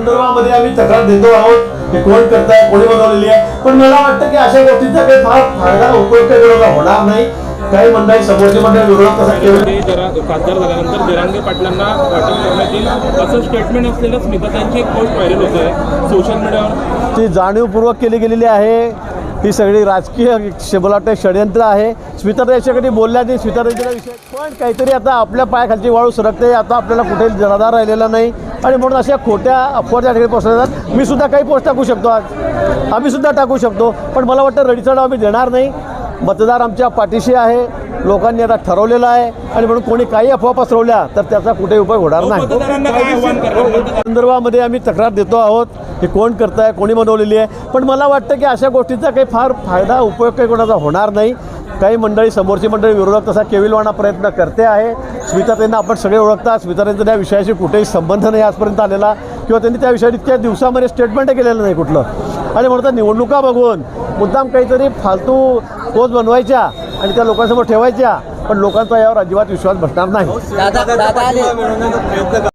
संदर्भामध्ये आम्ही तक्रार देतो आहोत. की कोण करताय कोणी बनवलेली आहे. पण मला वाटतं की अशा गोष्टींचा काही फार फायदा उपयोग काही कोणाला होणार नाही. काही मंडळी समोरची मंडळी विरोधात ते जरा खासदार झाल्यानंतर जरांगे पाटलांना वाटप करण्यात येईल असं स्टेटमेंट असलेलं स्मिताताईंची एक पोस्ट व्हायरल होत आहे सोशल मीडियावर ती जाणीवपूर्वक केली गेलेली आहे. ही सगळी राजकीय वाटतं षडयंत्र आहे. स्मिता याच्याकडे बोलल्या नाही. स्मिता विषय पण काहीतरी आता आपल्या पायाखालची वाळू सरकते. आता आपल्याला कुठे जनाधार राहिलेला नाही. आणि म्हणून अशा खोट्या अफवा त्या ठिकाणी पसरतात मी सुद्धा काही पोस्ट टाकू शकतो आज. आम्ही सुद्धा टाकू शकतो. पण मला वाटतं रडीचा आम्ही देणार नाही. मतदार आमच्या पाठीशी आहे. लोकांनी आता ठरवलेलं आहे. आणि म्हणून कोणी काही अफवा पसरवल्या तर त्याचा कुठे उपयोग होणार नाही. संदर्भामध्ये आम्ही तक्रार देतो आहोत की कोण करताय कोणी बनवलेली आहे. पण मला वाटतं की अशा गोष्टींचा काही फार फायदा उपयोग काही कोणाचा होणार नाही. काही मंडळी समोरची मंडळी विरोधक तसा केविलवाणा प्रयत्न करते आहे. स्मिताताईंना आपण सगळे ओळखतात स्मिताताईंचा त्या विषयाशी कुठेही संबंध नाही आजपर्यंत आलेला. किंवा त्यांनी त्या विषयावर इतक्या दिवसामध्ये स्टेटमेंट केलेलं नाही कुठलं. आणि म्हणतात निवडणुका बघून मुद्दाम काहीतरी फालतू पोच बनवायच्या आणि त्या लोकांसमोर ठेवायच्या. पण लोकांचा यावर अजिबात विश्वास बसणार नाही.